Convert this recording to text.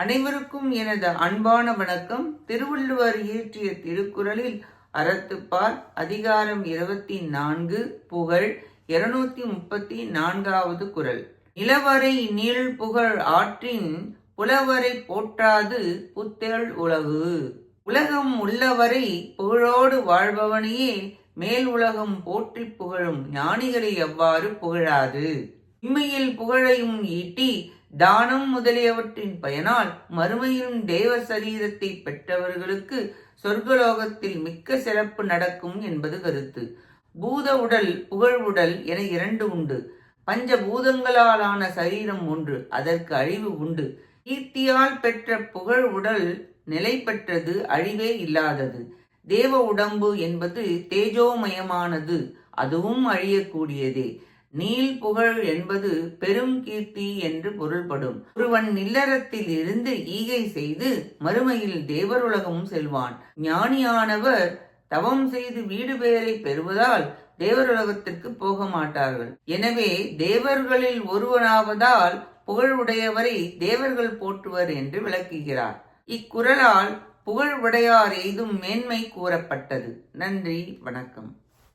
அனைவருக்கும் எனது அன்பான வணக்கம். திருவள்ளுவர் இயற்றிய திருக்குறளில் அறத்துப்பால் அதிகாரம் இருபத்தி நான்கு புகழ் இருநூத்தி முப்பத்தி நான்காவது குறள். நிலவரை நீள் புகழ் ஆற்றின் புலவரை போற்றாது புத்தேள் உலகு. உலகம் உள்ளவரை புகழோடு வாழ்பவனையே மேல் உலகம் போற்றி புகழும் ஞானிகளை எவ்வாறு புகழாது? இம்மையில் புகழையும் ஈட்டி தானம் முதலியவற்றின் பயனால் மறுமையிலும் தேவ சரீரத்தை பெற்றவர்களுக்கு சொர்க்கலோகத்தில் மிக்க சிறப்பு நடக்கும் என்பது கருத்து. பூத உடல் புகழ் உடல் என இரண்டு உண்டு. பஞ்ச பூதங்களாலான சரீரம் ஒன்று அதற்கு அழிவு உண்டு. கீர்த்தியால் பெற்ற புகழ் உடல் நிலை பெற்றது அழிவே இல்லாதது. தேவ உடம்பு என்பது தேஜோமயமானது அதுவும் அழியக்கூடியதே. நீல் புகழ் என்பது பெரும் கீர்த்தி என்று பொருள்படும். ஒருவன் நில்லறத்தில் இருந்து ஈகை செய்து மறுமையில் தேவருலகமும் செல்வான். ஞானியானவர் தவம் செய்து வீடு பெயரை பெறுவதால் தேவருலகத்திற்கு போக மாட்டார்கள். எனவே தேவர்களில் ஒருவனாவதால் புகழ் உடையவரை தேவர்கள் போற்றுவர் என்று விளக்குகிறார். இக்குறளால் புகழ் உடையார் எய்தும் மேன்மை கூறப்பட்டது. நன்றி வணக்கம்.